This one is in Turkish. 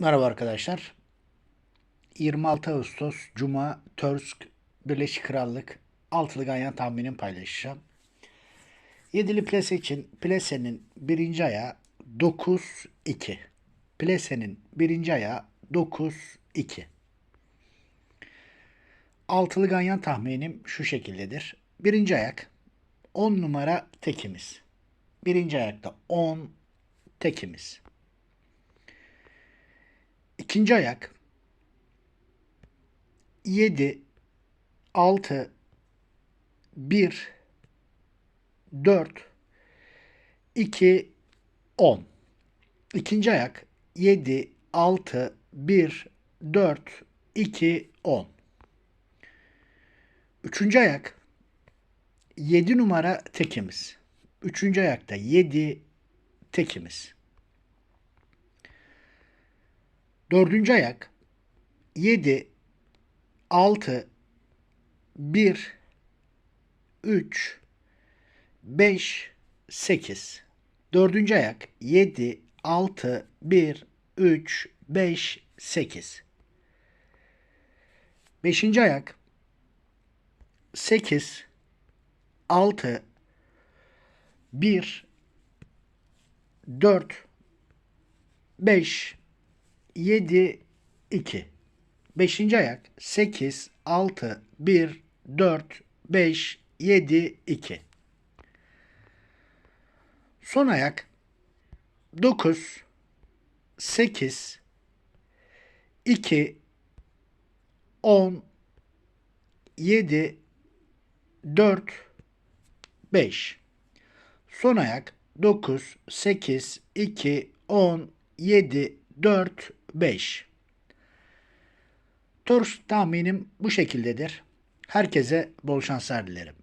Merhaba arkadaşlar. 26 Ağustos Cuma Törsk Birleşik Krallık altılı ganyan tahminim paylaşacağım. Yedili plase için plasenin birinci ayağı 9-2. Plasenin birinci ayağı 9-2. Altılı ganyan tahminim şu şekildedir. Birinci ayak 10 numara tekimiz. Birinci ayakta 10 tekimiz. İkinci ayak. 7 6 1 4 2 10 İkinci ayak. 7 6 1 4 2 10 Üçüncü ayak. 7 numara tekimiz. Üçüncü ayakta 7 tekimiz. Dördüncü ayak. 7 6 1 3 5 8 Dördüncü ayak. 7 6 1 3 5 8 Beşinci ayak. 8 6 1 4 5 7 2 Beşinci ayak 8 6 1 4 5 7 2 Son ayak 9 8 2 10 7 4 5 Son ayak 9 8 2 10 7 4 5 Tors tahminim bu şekildedir. Herkese bol şanslar dilerim.